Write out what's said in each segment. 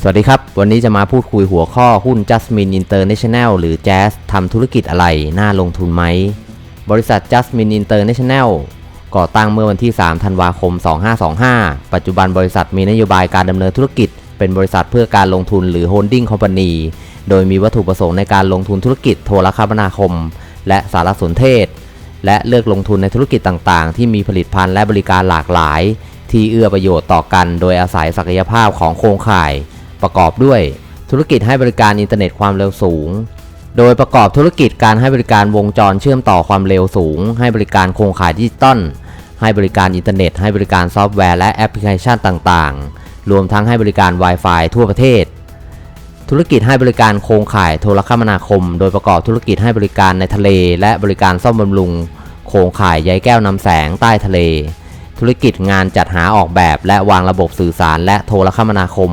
สวัสดีครับ วันนี้จะมาพูดคุยหัวข้อหุ้น Jasmine International หรือ Jazz ทำธุรกิจอะไร น่าลงทุนไหม บริษัท Jasmine International ก่อตั้งเมื่อวันที่ 3 ธันวาคม 2525 ปัจจุบันบริษัทมีนโยบายการดำเนินธุรกิจ เป็นบริษัทเพื่อการลงทุนหรือ Holding Company โดยมีวัตถุประสงค์ในการลงทุนธุรกิจโทรคมนาคม และสารสนเทศ และเลือกลงทุนในธุรกิจต่างๆ ที่มีผลิตภัณฑ์และบริการหลากหลาย ที่เอื้อประโยชน์ต่อกันโดยอาศัยศักยภาพของโครงข่าย ประกอบด้วย ธุรกิจให้บริการอินเทอร์เน็ตความเร็วสูง โดยประกอบธุรกิจการให้บริการวงจรเชื่อมต่อความเร็วสูง ให้บริการโครงข่ายดิจิตอล ให้บริการอินเทอร์เน็ต ให้บริการซอฟต์แวร์และแอปพลิเคชันต่างๆ รวมทั้งให้บริการ Wi-Fi ทั่วประเทศ ธุรกิจให้บริการโครงข่ายโทรคมนาคม โดยประกอบธุรกิจให้บริการในทะเล และบริการซ่อมบำรุง โครงข่ายใยแก้วนำแสงใต้ทะเล ธุรกิจงานจัดหาออกแบบ และวางระบบสื่อสารและโทรคมนาคม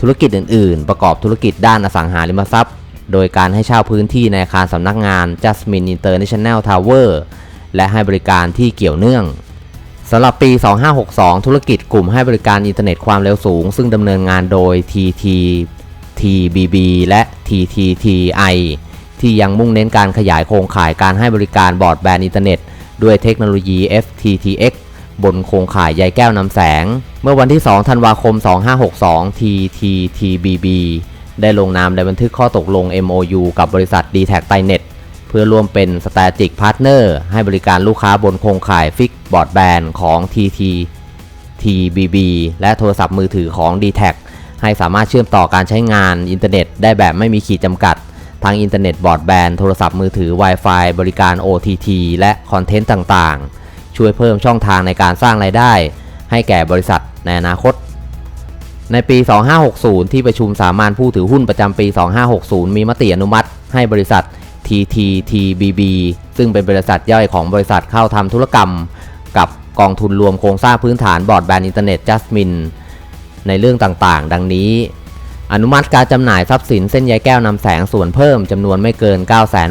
ธุรกิจอื่น ๆ ประกอบธุรกิจด้านอสังหาริมทรัพย์ โดยการให้เช่าพื้นที่ในอาคารสำนักงาน Jasmine International Tower และให้บริการที่เกี่ยวเนื่องสำหรับปี 2562 ธุรกิจกลุ่มให้บริการอินเทอร์เน็ตความเร็วสูง ซึ่งดำเนินงานโดย TT TBB และ TTTI ที่ยังมุ่งเน้นการขยายโครงข่ายการให้บริการบอร์ดแบนด์อินเทอร์เน็ต ด้วยเทคโนโลยี FTTX บนโครงข่ายใยแก้วนำแสง เมื่อวันที่ 2 ธันวาคม 2562 TTTBB ได้ลงนามในบันทึกข้อตกลง MOU กับบริษัท d t แท t ไ n e t เพื่อร่วมเป็น Strategic Partner ให้บริการลูกค้าบนโครงข่ายฟิกบอร์ดแบนของ TT TBB และโทรศัพท์มือถือของ d t แทให้สามารถเชื่อมต่อการใช้งานอินเทอร์เน็ตได้แบบไม่มีขีดจำกัด ทั้งอินเทอร์เน็ตบอร์ดแบนโทรศัพท์มือถือ Wi-Fi บริการ OTT และคอนเทนต์ต่างๆ ช่วยเพิ่มช่องทางในการสร้างรายได้ ให้แก่บริษัทในอนาคต ในปี 2560 ที่ประชุมสามัญผู้ถือหุ้นประจำปี 2560 มีมติอนุมัติให้บริษัท TTTBB ซึ่งเป็นบริษัทย่อยของบริษัทเข้าทำธุรกรรม กับกองทุนรวมโครงสร้างพื้นฐานบอร์ดแบนด์อินเทอร์เน็ต Jasmine ในเรื่องต่างๆ ดังนี้ อนุมัติการจำหน่ายทรัพย์สินเส้นใยแก้วนำแสงส่วนเพิ่มจำนวนไม่เกิน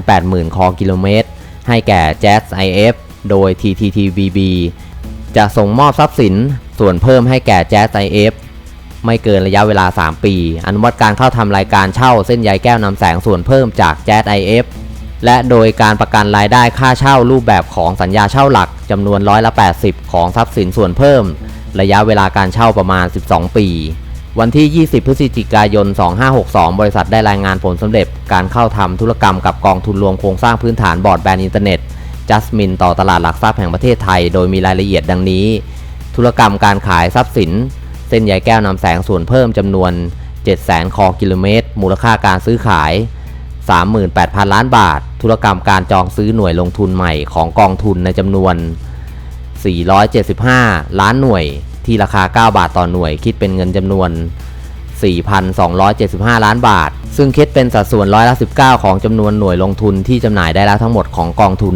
980,000 คอกิโลเมตร ให้แก่ Jazz IF โดย TTTBB จะส่งมอบทรัพย์สินส่วนเพิ่มให้แก่ Jazz IF ไม่เกินระยะเวลา 3 ปี อนุมัติการเข้าทำรายการเช่าเส้นใยแก้วนำแสงส่วนเพิ่มจาก j a z IF และโดยการประกันรายได้ค่าเช่ารูปแบบของสัญญาเช่าหลักจำนวนร้อยละ 80 ของทรัพย์สินส่วนเพิ่ม ระยะเวลาการเช่าประมาณ 12 ปี วันที่ 20 พฤศจิกายน 2562 บริษัทได้รายงานผลสำเร็จการเข้าทำธุรกรรมกับกองทุนรวมโครงสร้างพื้นฐานบอร์ดแบนด์อินเทอร์เน็ต Jasmine ต่อตลาดหลักทรัพย์แห่งประเทศไทย โดยมีรายละเอียดดังนี้ ธุรกรรมการขายทรัพย์สิน เส้นใยแก้วนำแสงส่วนเพิ่มจำนวน 700,000 คอกิโลเมตร มูลค่าการซื้อขาย 38,000 ล้านบาท ธุรกรรมการจองซื้อหน่วยลงทุนใหม่ของกองทุนในจำนวน 475 ล้านหน่วย ที่ราคา 9 บาทต่อหน่วย คิดเป็นเงินจำนวน 4,275 ล้านบาท ซึ่งคิดเป็นสัดส่วนร้อยละ 19 ของจำนวนหน่วยลงทุนที่จำหน่ายได้แล้วทั้งหมดของกองทุน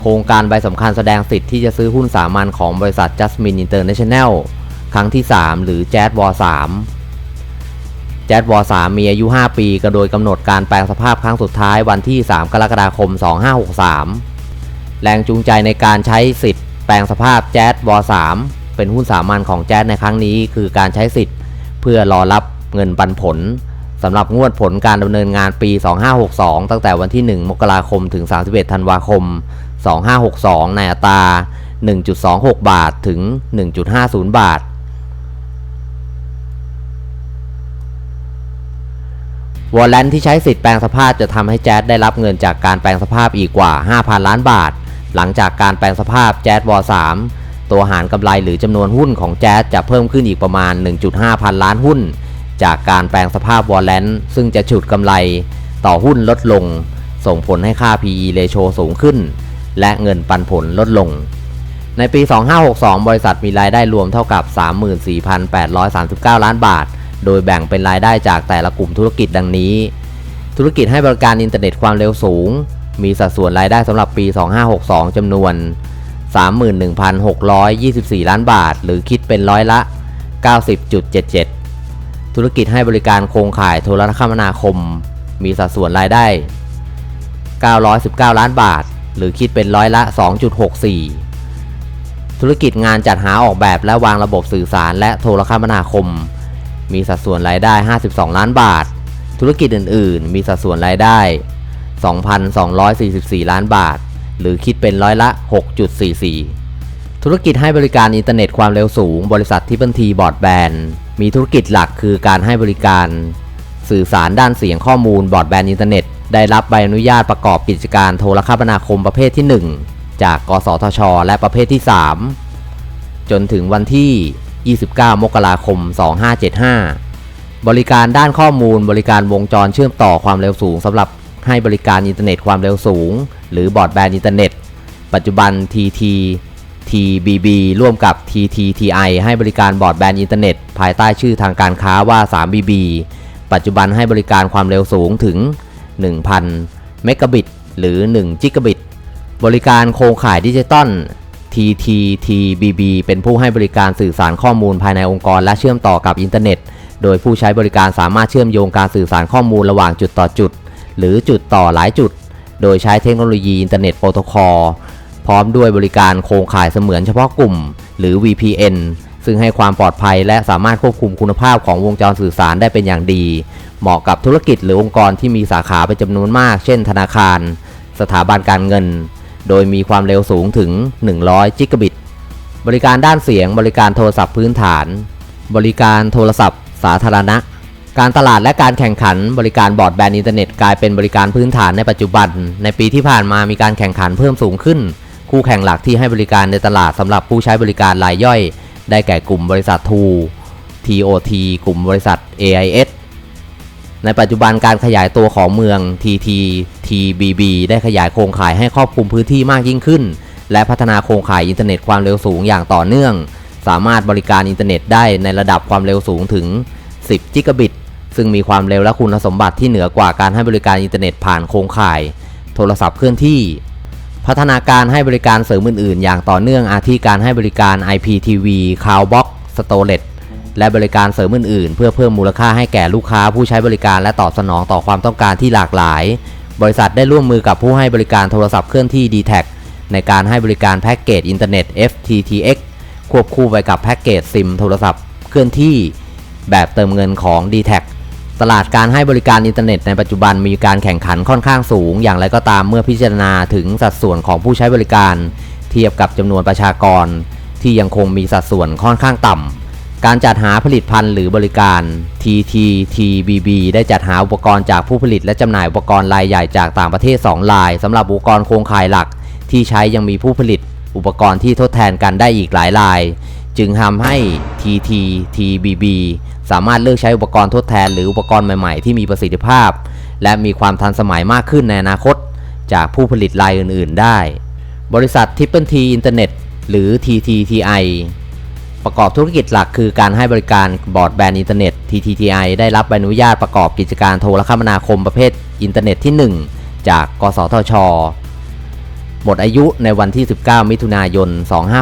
โครงการใบสำคัญแสดงสิทธิ์ที่จะซื้อหุ้นสามัญของบริษัท Jasmine International ครั้งที่ 3 หรือ Jazz War 3 Jazz War 3มีอายุ 5 ปีก็โดยกำหนดการแปลงสภาพครั้งสุดท้ายวันที่ 3 กรกฎาคม 2563 แรงจูงใจในการใช้สิทธิ์แปลงสภาพ Jazz War 3เป็นหุ้นสามัญของ Jazz ในครั้งนี้คือการใช้สิทธิ์ เพื่อรอรับเงินปันผลสำหรับงวดผลการดำเนินงานปี 2562 ตั้งแต่วันที่ 1 มกราคม ถึง 31 ธันวาคม 2562 ในอัตรา 1.26 บาทถึง 1.50 บาท วอลเลนที่ใช้สิทธิ์แปลงสภาพจะทำให้แจ๊ดได้รับเงินจากการแปลงสภาพอีกกว่า 5,000 ล้านบาท หลังจากการแปลงสภาพแจ๊ดวอ3ตัวหารกำไรหรือจำนวนหุ้นของแจ๊ดจะเพิ่มขึ้นอีกประมาณ 1.5 พันล้านหุ้น จากการแปลงสภาพวอลเลนซึ่งจะฉุดกำไรต่อหุ้นลดลง ส่งผลให้ค่า PE ratio สูงขึ้น และเงินปันผลลดลง ในปี 2562 บริษัทมีรายได้รวมเท่ากับ 34,839 ล้านบาท โดยแบ่งเป็นรายได้จากแต่ละกลุ่มธุรกิจดังนี้ ธุรกิจให้บริการอินเทอร์เน็ตความเร็วสูง มีสัดส่วนรายได้สำหรับปี 2562จำนวน 31,624 ล้านบาท หรือคิดเป็นร้อยละ 90.77 ธุรกิจให้บริการโครงข่ายโทรคมนาคม มีสัดส่วนรายได้ 919 ล้านบาท หรือคิดเป็นร้อยละ 2.64 ธุรกิจงานจัดหาออกแบบและวางระบบสื่อสารและโทรคมนาคม มีสัดส่วนรายได้ 52 ล้านบาท ธุรกิจอื่น ๆ มีสัดส่วนรายได้ 2,244 ล้านบาท หรือคิดเป็นร้อยละ 6.44 ธุรกิจให้บริการอินเทอร์เน็ตความเร็วสูง บริษัททิปเปิลทีบอร์ดแบนมีธุรกิจหลักคือการให้บริการ สื่อสารด้านเสียงข้อมูลบอร์ดแบนอินเทอร์เน็ต ได้รับใบอนุญาตประกอบกิจการโทรคมนาคมประเภทที่ 1 จาก กสทช และประเภทที่ 3 จนถึงวันที่ 29 มกราคม 2575 บริการด้านข้อมูลบริการวงจรเชื่อมต่อความเร็วสูงสำหรับให้บริการอินเทอร์เน็ตความเร็วสูง หรือบอร์ดแบนด์อินเทอร์เน็ต ปัจจุบัน TT TBB ร่วมกับ TTTI ให้บริการบอร์ดแบนด์อินเทอร์เน็ต ภายใต้ชื่อทางการค้าว่า 3BB ปัจจุบันให้บริการความเร็วสูงถึง 1,000 เมกะบิต หรือ 1 จิกะบิต บริการโครงข่ายดิจิตอล TTTBB เป็นผู้ให้บริการสื่อสารข้อมูลภายในองค์กรและเชื่อมต่อกับอินเทอร์เน็ต โดยผู้ใช้บริการสามารถเชื่อมโยงการสื่อสารข้อมูลระหว่างจุดต่อจุด หรือจุดต่อหลายจุด โดยใช้เทคโนโลยีอินเทอร์เน็ตโปรโตคอล พร้อมด้วยบริการโครงข่ายเสมือนเฉพาะกลุ่ม หรือ VPN ซึ่งให้ความปลอดภัยและสามารถควบคุมคุณภาพของวงจรสื่อสารได้เป็นอย่างดี เหมาะกับธุรกิจหรือองค์กรที่มีสาขาเป็นจำนวนมาก เช่น ธนาคาร สถาบันการเงิน โดยมีความเร็วสูงถึง 100 จิกะบิต บริการด้านเสียง บริการโทรศัพท์พื้นฐาน บริการโทรศัพท์ สาธารณะ การตลาดและการแข่งขัน บริการบอร์ดแบนด์อินเทอร์เน็ตกลายเป็นบริการพื้นฐานในปัจจุบัน ในปีที่ผ่านมามีการแข่งขันเพิ่มสูงขึ้น คู่แข่งหลักที่ให้บริการในตลาดสำหรับผู้ใช้บริการรายย่อย ได้แก่กลุ่มบริษัท True TOT กลุ่มบริษัท AIS ในปัจจุบันการขยายตัวของเมือง TT TBB ได้ขยายโครงข่ายให้ครอบคลุมพื้นที่มากยิ่งขึ้น และพัฒนาโครงข่ายอินเทอร์เน็ตความเร็วสูงอย่างต่อเนื่อง สามารถบริการอินเทอร์เน็ตได้ในระดับความเร็วสูงถึง 10จิกะบิต ซึ่งมีความเร็วและคุณสมบัติที่เหนือกว่าการให้บริการอินเทอร์เน็ตผ่านโครงข่าย โทรศัพท์เคลื่อนที่ พัฒนาการให้บริการเสริมอื่นๆ อย่างต่อเนื่องอาทิการให้บริการ IPTV Cloudbox Storage และบริการเสริมอื่นๆ เพื่อเพิ่มมูลค่าให้แก่ลูกค้าผู้ใช้บริการและตอบสนองต่อความต้องการที่หลากหลาย บริษัทได้ร่วมมือกับผู้ให้บริการโทรศัพท์เคลื่อนที่ d t แทในการให้บริการแพ็กเกจอินเทอร์เน็ต FTTX ควบคู่ไปกับแพ็กเกจซิมโทรศัพท์เคลื่อนที่ แบบเติมเงินของ d t แท ตลาดการให้บริการอินเทอร์เน็ตในปัจจุบันมีการแข่งขันค่อนข้างสูง อย่างไรก็ตามเมื่อพิจารณาถึงสัดส่วนของผู้ใช้บริการ เทียบกับจำนวนประชากร ที่ยังคงมีสัดส่วนค่อนข้างต่ำการจัดหาผลิตภัณฑ์หรือบริการ TTTBB ได้จัดหาอุปกรณ์จากผู้ผลิตและจำหน่ายอุปกรณ์รายใหญ่จากต่างประเทศ 2 รายสำหรับอุปกรณ์โครงข่ายหลัก ที่ใช้ยังมีผู้ผลิต อุปกรณ์ที่ทดแทนกันได้อีกหลายราย จึงทำให้ TTTBB สามารถเลือกใช้อุปกรณ์ทดแทนหรืออุปกรณ์ใหม่ๆ ที่มีประสิทธิภาพ และมีความทันสมัยมากขึ้นในอนาคต จากผู้ผลิตรายอื่น ๆ ได้ บริษัท Triple T Internet หรือ TTTI ประกอบธุรกิจหลักคือการให้บริการบอร์ดแบนด์อินเทอร์เน็ต TTTI ได้รับใบอนุญาตประกอบกิจการโทรคมนาคมประเภทอินเทอร์เน็ตที่ 1 จาก กสทช หมดอายุในวันที่ 19 มิถุนายน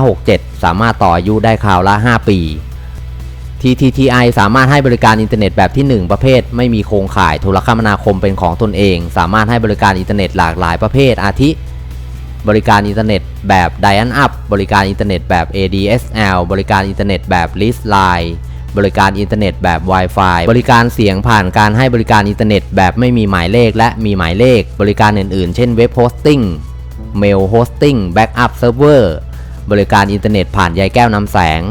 2567 สามารถต่ออายุได้คราวละ 5 ปี TTTI สามารถให้บริการอินเทอร์เน็ตแบบที่ 1 ประเภท ไม่มีโครงข่ายโทรคมนาคมเป็นของตนเอง สามารถให้บริการอินเทอร์เน็ตหลากหลายประเภท อาทิ บริการอินเทอร์เน็ตแบบ Dial Up บริการอินเทอร์เน็ตแบบ ADSL บริการอินเทอร์เน็ตแบบ List Line บริการอินเทอร์เน็ตแบบ Wi-Fi บริการเสียงผ่านการให้บริการอินเทอร์เน็ตแบบไม่มีหมายเลขและมีหมายเลข บริการอื่นๆ เช่นเว็บโฮสติ้งเมลโฮสติ้งแบ็กอัพเซิร์ฟเวอร์บริการอินเทอร์เน็ตผ่านใยแก้วนำแสง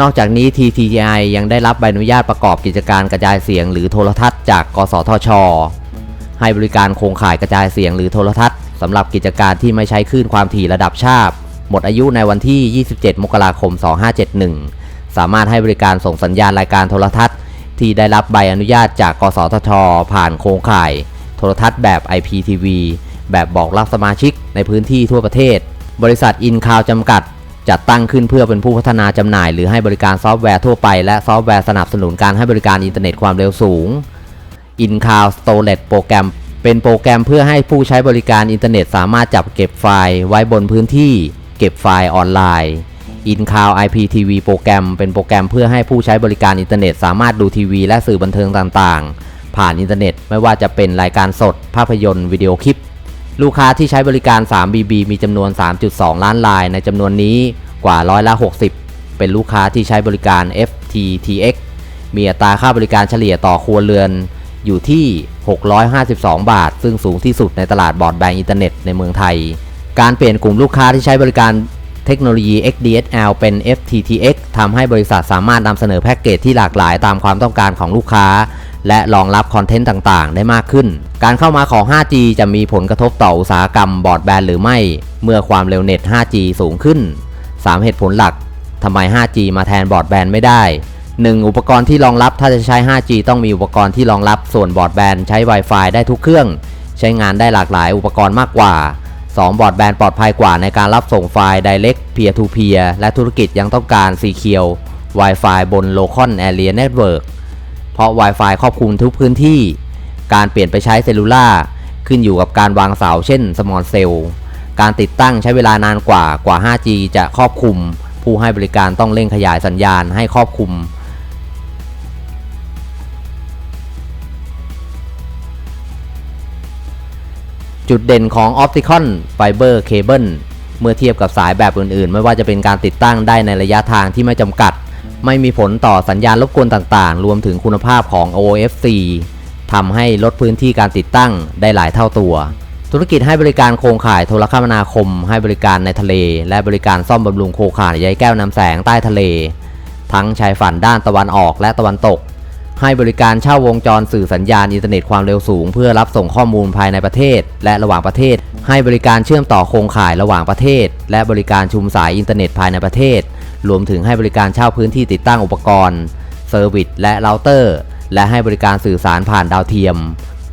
นอกจากนี้ TTI ยังได้รับใบอนุญาตประกอบกิจการกระจายเสียงหรือโทรทัศน์จาก กสทช ให้บริการโครงข่ายกระจายเสียงหรือโทรทัศน์สำหรับกิจการที่ไม่ใช้คลื่นความถี่ระดับชาติ หมดอายุในวันที่ 27 มกราคม 2571 สามารถให้บริการส่งสัญญาณรายการโทรทัศน์ ที่ได้รับใบอนุญาตจาก กสทช ผ่านโครงข่าย โทรทัศน์แบบ IPTV แบบบอกรับสมาชิกในพื้นที่ทั่วประเทศ บริษัทอินคาวจำกัด จัดตั้งขึ้นเพื่อเป็นผู้พัฒนาจำหน่าย หรือให้บริการซอฟต์แวร์ทั่วไป และซอฟต์แวร์สนับสนุนการให้บริการอินเทอร์เน็ตความเร็วสูง InCloud Storage โปรแกรมเป็นโปรแกรมเพื่อให้ผู้ใช้บริการอินเทอร์เน็ตสามารถจับเก็บไฟล์ไว้บนพื้นที่ เก็บไฟล์ออนไลน์ InCloud IPTV โปรแกรมเป็นโปรแกรมเพื่อให้ผู้ใช้บริการอินเทอร์เน็ตสามารถดูทีวีและสื่อบันเทิงต่างๆ ผ่านอินเทอร์เน็ต ไม่ว่าจะเป็นรายการสด ภาพยนตร์วิดีโอคลิป ลูกค้าที่ใช้บริการ 3BB มีจำนวน 3.2 ล้านราย ในจำนวนนี้กว่าร้อยละ 60 เป็นลูกค้าที่ใช้บริการ FTTX มีอัตราค่าบริการเฉลี่ยต่อครัวเรือนอยู่ที่ 652 บาท ซึ่งสูงที่สุดในตลาดบรอดแบนด์อินเทอร์เน็ตในเมืองไทย การเปลี่ยนกลุ่มลูกค้าที่ใช้บริการเทคโนโลยี XDSL เป็น FTTX ทำให้บริษัทสามารถนำเสนอแพ็กเกจที่หลากหลายตามความต้องการของลูกค้า และรองรับคอนเทนต์ต่างๆ ได้มากขึ้น การเข้ามาของ 5G จะมีผลกระทบต่ออุตสาหกรรมบอรอดแบนด์หรือไม่ เมื่อความเร็วเน็ต 5G สูงขึ้น 3 เหตุผลหลักทำไม 5G มาแทนบอรอดแบนด์ไม่ได้ 1. อุปกรณ์ที่รองรับถ้าจะใช้ 5G ต้องมีอุปกรณ์ที่รองรับส่วนบอรอดแบนด์ใช้ Wi-Fi ได้ทุกเครื่อง ใช้งานได้หลากหลายอุปกรณ์มากกว่า 2. บอร์ดแบนด์ปลอดภัยกว่าในการรับส่งไฟล์ Direct Peer to Peer และธุรกิจยังต้องการ Secure Wi-Fi บน Local Area Network เพราะ Wi-Fi ครอบคลุมทุกพื้นที่ การเปลี่ยนไปใช้เซลลูล่าขึ้นอยู่กับการวางเสาเช่น Small Cell การติดตั้งใช้เวลานานกว่ากว่า 5G จะครอบคลุม ผู้ให้บริการต้องเร่งขยายสัญญาณให้ครอบคลุม จุดเด่นของ Opticon Fiber Cable เมื่อเทียบกับสายแบบอื่นๆ ไม่ว่าจะเป็นการติดตั้งได้ในระยะทางที่ไม่จำกัด ไม่มีผลต่อสัญญาณรบกวนต่างๆ รวมถึงคุณภาพของ OFC ทำให้ลดพื้นที่การติดตั้งได้หลายเท่าตัว ธุรกิจให้บริการโครงข่ายโทรคมนาคม ให้บริการในทะเล และบริการซ่อมบำรุงโครงข่ายใยแก้วนำแสงใต้ทะเล ทั้งชายฝั่งด้านตะวันออกและตะวันตก ให้บริการเช่าวงจรสื่อสัญญาณอินเทอร์เน็ตความเร็วสูง เพื่อรับส่งข้อมูลภายในประเทศ และระหว่างประเทศ ให้บริการเชื่อมต่อโครงข่ายระหว่างประเทศ และบริการชุมสายอินเทอร์เน็ตภายในประเทศ รวมถึงให้บริการเช่าพื้นที่ติดตั้งอุปกรณ์เซอร์วิสและเราเตอร์ และให้บริการสื่อสารผ่านดาวเทียม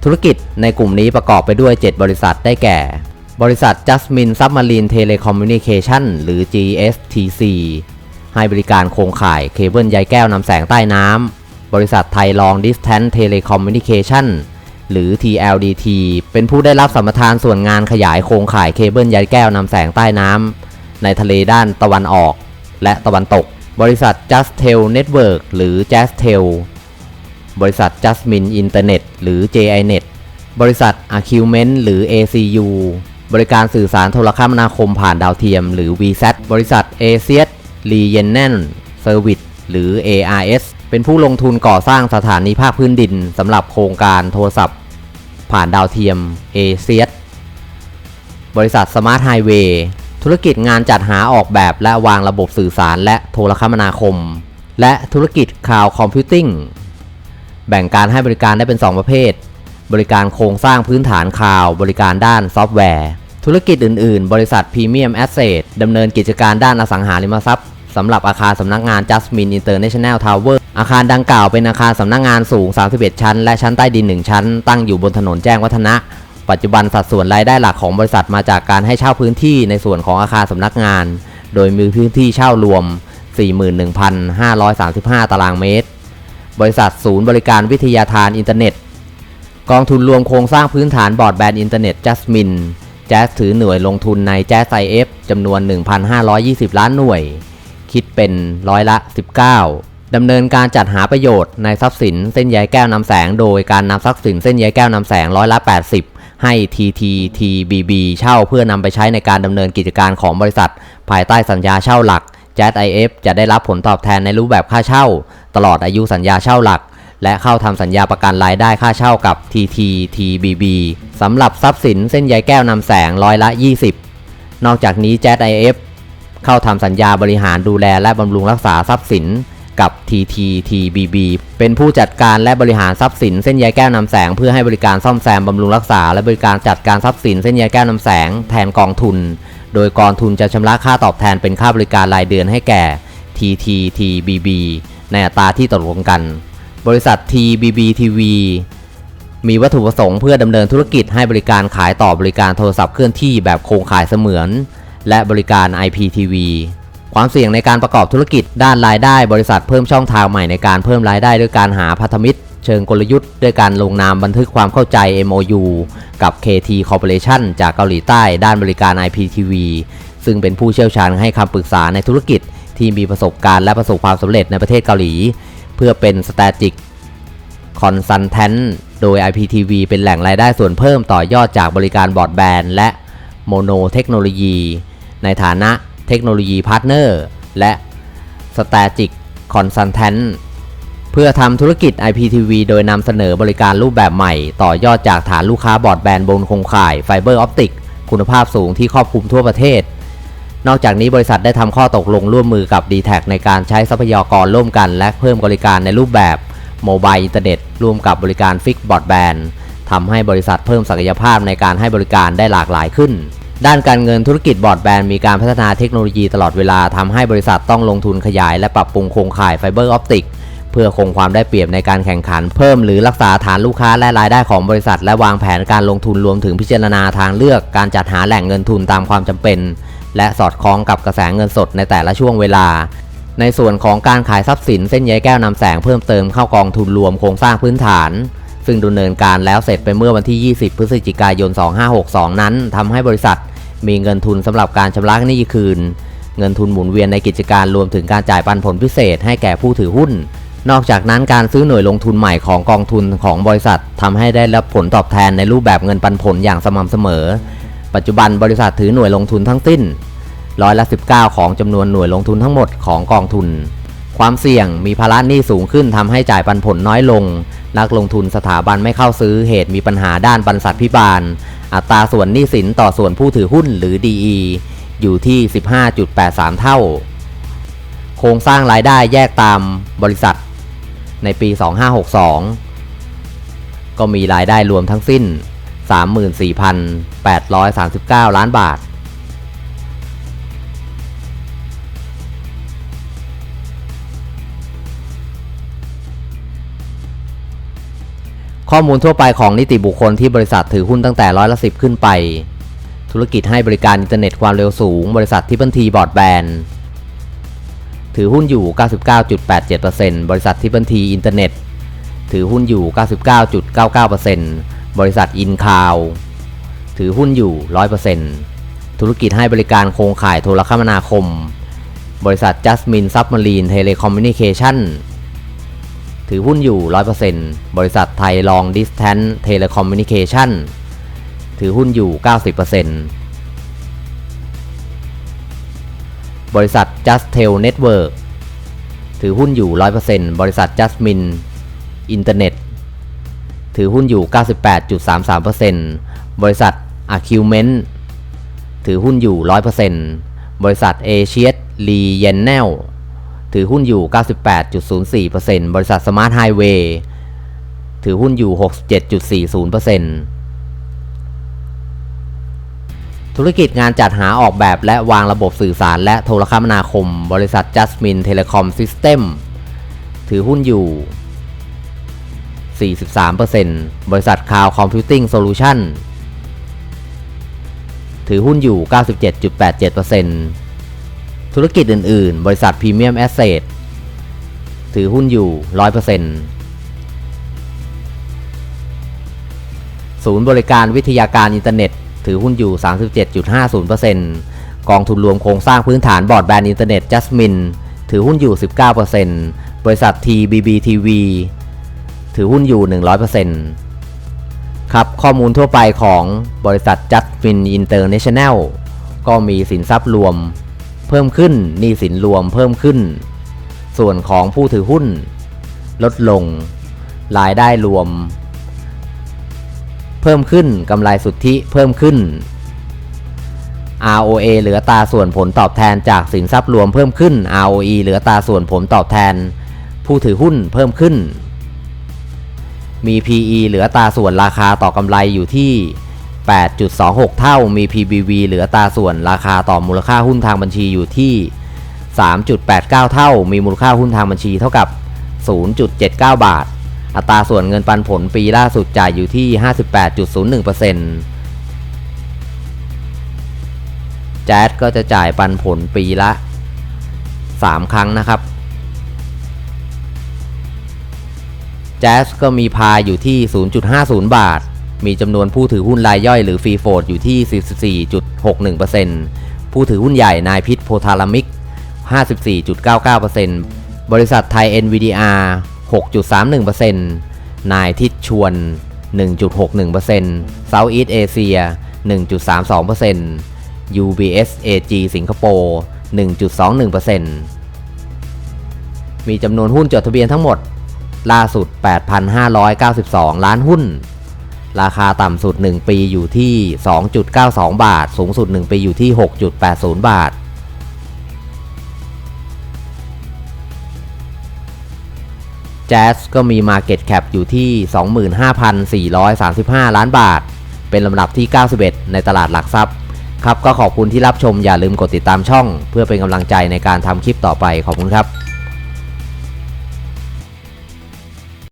ธุรกิจในกลุ่มนี้ประกอบไปด้วย 7 บริษัทได้แก่ บริษัท Jasmine Submarine Telecommunication หรือ GSTC ให้บริการโครงข่ายเคเบิลใยแก้วนำแสงใต้น้ำ บริษัทไทยลอง Distance Telecommunication หรือ TLDT เป็นผู้ได้รับสัมปทานส่วนงานขยายโครงข่ายเคเบิลใยแก้วนำแสงใต้น้ำในทะเลด้านตะวันออก และตะวันตก บริษัท Justel Network หรือ Justel บริษัท Jasmine Internet หรือ JINet บริษัท Acument หรือ ACU บริการสื่อสารโทรคมนาคมผ่านดาวเทียม หรือ VSAT บริษัท ACS r e u n i o n Service หรือ ARS เป็นผู้ลงทุนก่อสร้างสถานีภาคพื้นดินสำหรับโครงการโทรศัพท์ ผ่านดาวเทียม ACS บริษัท Smart Highway ธุรกิจงานจัดหาออกแบบและวางระบบสื่อสารและโทรคมนาคม และธุรกิจ Cloud Computing แบ่งการให้บริการได้เป็น 2 ประเภท บริการโครงสร้างพื้นฐานคลาวบริการด้านซอฟต์แวร์ ธุรกิจอื่น ๆ บริษัท Premium Asset ดำเนินกิจการด้านอสังหาริมทรัพย์สำหรับอาคารสำนักงาน Jasmine International Tower อาคารดังกล่าวเป็นอาคารสำนักงานสูง 31 ชั้น และชั้นใต้ดิน 1 ชั้น ตั้งอยู่บนถนนแจ้งวัฒนะ ปัจจุบันสัดส่วนรายได้หลักของบริษัทมาจากการให้เช่าพื้นที่ในส่วนของอาคารสำนักงาน โดยมีพื้นที่เช่ารวม 41,535 ตารางเมตร บริษัทศูนย์บริการวิทยาทานอินเทอร์เน็ต กองทุนรวมโครงสร้างพื้นฐานบอร์ดแบนด์อินเทอร์เน็ต Jasmine แจ๊สถือหน่วยลงทุนใน Jazz IF จำนวน 1,520 ล้านหน่วย คิดเป็นร้อยละ 19 ดำเนินการจัดหาประโยชน์ในทรัพย์สินเส้นใยแก้วนำแสง โดยการนำทรัพย์สินเส้นใยแก้วนำแสงร้อยละ 80 ให้ TTTBB เช่าเพื่อนำไปใช้ในการดำเนินกิจการของบริษัท ภายใต้สัญญาเช่าหลัก Jazz IF จะได้รับผลตอบแทนในรูปแบบค่าเช่า ตลอดอายุสัญญาเช่าหลัก และเข้าทำสัญญาประกันรายได้ค่าเช่ากับ TTTBB สำหรับทรัพย์สินเส้นใยแก้วนำแสงร้อยละ 20 นอกจากนี้ Jazz IF เข้าทำสัญญาบริหารดูแลและบำรุงรักษาทรัพย์สิน กับ TTTBB เป็นผู้จัดการและบริหารทรัพย์สินเส้นใยแก้วนำแสง เพื่อให้บริการซ่อมแซมบำรุงรักษา และบริการจัดการทรัพย์สินเส้นใยแก้วนำแสง แทนกองทุน โดยกองทุนจะชำระค่าตอบแทนเป็นค่าบริการรายเดือนให้แก่ TTTBB ในอัตราที่ตกลงกัน บริษัท TBB TV มีวัตถุประสงค์เพื่อดำเนินธุรกิจให้บริการขายต่อบริการโทรศัพท์เคลื่อนที่แบบโครงข่ายเสมือน และบริการ IPTV ความเสี่ยงในการประกอบธุรกิจด้านรายได้ บริษัทเพิ่มช่องทางใหม่ในการเพิ่มรายได้ด้วยการหาพันธมิตร เชิงกลยุทธ์ ด้วยการลงนามบันทึกความเข้าใจ MOU กับ KT Corporation จากเกาหลีใต้ด้านบริการ IPTV ซึ่งเป็นผู้เชี่ยวชาญให้คำปรึกษาในธุรกิจ ที่มีประสบการณ์และประสบความสำเร็จในประเทศเกาหลี เพื่อเป็น Strategic Consultant โดย IPTV เป็นแหล่งรายได้ส่วนเพิ่มต่อยอดจากบริการบอร์ดแบนด์และโมโนเทคโนโลยี ในฐานะ เทคโนโลยีพาร์ทเนอร์และ Strategic Consultant เพื่อทำธุรกิจ IPTV โดยนำเสนอบริการรูปแบบใหม่ ต่อยอดจากฐานลูกค้าบอร์ดแบนด์บนโครงข่ายไฟเบอร์ออปติกคุณภาพสูงที่ครอบคลุมทั่วประเทศ นอกจากนี้บริษัทได้ทำข้อตกลงร่วมมือกับ d t แทในการใช้ทรัพยากรร่วมกันและเพิ่มบริการในรูปแบบโมบายอินเทอร์เน็ตร่วมกับบริการฟิกบอร์ดแบนด์ทำให้บริษัทเพิ่มศักยภาพในการให้บริการได้หลากหลายขึ้น ด้านการเงินธุรกิจบอร์ดแบนด์มีการพัฒนาเทคโนโลยีตลอดเวลาทำให้บริษัทต้องลงทุนขยายและปรับปรุงโครงข่ายไฟเบอร์ออปติกเพื่อคงความได้เปรียบในการแข่งขันเพิ่มหรือรักษาฐานลูกค้าและรายได้ของบริษัท และวางแผนการลงทุนรวมถึงพิจารณาทางเลือกการจัดหาแหล่งเงินทุนตามความจำเป็น และสอดคล้องกับกระแสเงินสดในแต่ละช่วงเวลา ในส่วนของการขายทรัพย์สินเส้นใยแก้วนำแสงเพิ่มเติมเข้ากองทุนรวมโครงสร้างพื้นฐาน ซึ่งดำเนินการแล้วเสร็จไปเมื่อวันที่ 20 พฤศจิกายน 2562 นั้นทำให้บริษัท มีเงินทุนสำหรับการชำระหนี้คืน เงินทุนหมุนเวียนในกิจการรวมถึงการจ่ายปันผลพิเศษให้แก่ผู้ถือหุ้น นอกจากนั้นการซื้อหน่วยลงทุนใหม่ของกองทุนของบริษัททำให้ได้รับผลตอบแทนในรูปแบบเงินปันผลอย่างสม่ำเสมอ ปัจจุบันบริษัทถือหน่วยลงทุนทั้งสิ้นร้อยละ19 ของจำนวนหน่วยลงทุนทั้งหมดของกองทุน ความเสี่ยงมีภาระหนี้สูงขึ้นทำให้จ่ายปันผลน้อยลง นักลงทุนสถาบันไม่เข้าซื้อเหตุมีปัญหาด้านบรรษัทพิบาล อัตราส่วนหนี้สินต่อส่วนผู้ถือหุ้นหรือ DE อยู่ที่ 15.83 เท่า โครงสร้างรายได้แยกตามบริษัท ในปี 2562 ก็มีรายได้รวมทั้งสิ้น 34,839 ล้านบาท ข้อมูลทั่วไปของนิติบุคคลที่บริษัทถือหุ้นตั้งแต่ร้อยละสิบขึ้นไป ธุรกิจให้บริการอินเทอร์เน็ตความเร็วสูง บริษัทที่บันทีบอร์ดแบนถือหุ้นอยู่ 99.87%บริษัทที่บันทีอินเทอร์เน็ต ถือหุ้นอยู่ 99.99%บริษัทอินคาวถือหุ้นอยู่ 100%ธุรกิจให้บริการโครงข่ายโทรคมนาคม บริษัท Jasmine Submarine Telecommunication ถือหุ้นอยู่ 100%บริษัทไทยลองดิสแทนเทเลคอมมิวนิเคชันถือหุ้นอยู่ 90%บริษัท Justel Network ถือหุ้นอยู่ 100%บริษัท Jasmine Internet ถือหุ้นอยู่ 98.33%บริษัท Acument ถือหุ้นอยู่ 100%บริษัท a s i a l e y e n e l ถือหุ้นอยู่ 98.04%บริษัท Smart Highway ถือหุ้นอยู่ 67.40%ธุรกิจงานจัดหาออกแบบและวางระบบสื่อสารและโทรคมนาคม บริษัท Jasmine Telecom System ถือหุ้นอยู่ 43%บริษัท Cloud Computing Solution ถือหุ้นอยู่ 97.87% ธุรกิจอื่น ๆ บริษัท Premium Asset ถือหุ้นอยู่ 100%ศูนย์บริการวิทยาการอินเทอร์เน็ต ถือหุ้นอยู่ 37.50%กองทุนรวมโครงสร้างพื้นฐานบอร์ดแบนด์อินเทอร์เน็ต Jasmine ถือหุ้นอยู่ 19%บริษัท TBBTV ถือหุ้นอยู่ 100%ครับ ข้อมูลทั่วไปของบริษัท Jasmine International ก็มีสินทรัพย์รวม เพิ่มขึ้นหนี้สินรวมเพิ่มขึ้น ส่วนของผู้ถือหุ้น ลดลง รายได้รวม เพิ่มขึ้นกำไรสุทธิเพิ่มขึ้น ROA เหลือตาส่วนผลตอบแทนจากสินทรัพย์รวมเพิ่มขึ้น ROE เหลือตาส่วนผลตอบแทน ผู้ถือหุ้นเพิ่มขึ้น มี PE เหลือตาส่วนราคาต่อกำไรอยู่ที่ 8.26 เท่ามี PBV เหลือตาส่วนราคาต่อมูลค่าหุ้นทางบัญชีอยู่ที่ 3.89 เท่า มีมูลค่าหุ้นทางบัญชีเท่ากับ 0.79 บาท อัตราส่วนเงินปันผลปีล่าสุดจ่ายอยู่ที่ 58.01%แจ๊สก็จะจ่ายปันผลปีละ 3 ครั้งนะครับแจ๊สก็มีพาอยู่ที่ 0.50 บาท มีจำนวนผู้ถือหุ้นรายย่อยหรือฟรีโฟดอยู่ที่ 44.61%ผู้ถือหุ้นใหญ่นายพิษโพธารามิก 54.99%บริษัทไทย NVDR 6.31%นายทิดชวน 1.61% Southeast Asia 1.32% UBS AG สิงคโปร์ 1.21%มีจำนวนหุ้นจดทะเบียนทั้งหมดล่าสุด 8,592 ล้านหุ้น ราคาต่ำสุด 1 ปีอยู่ที่ 2.92 บาท สูงสุด 1 ปีอยู่ที่ 6.80 บาทแจ๊สก็มี Market Cap อยู่ที่ 25,435 ล้านบาท เป็นลำดับที่ 91 ในตลาดหลักทรัพย์ ครับก็ขอบคุณที่รับชมอย่าลืมกดติดตามช่อง เพื่อเป็นกำลังใจในการทำคลิปต่อไปขอบคุณครับ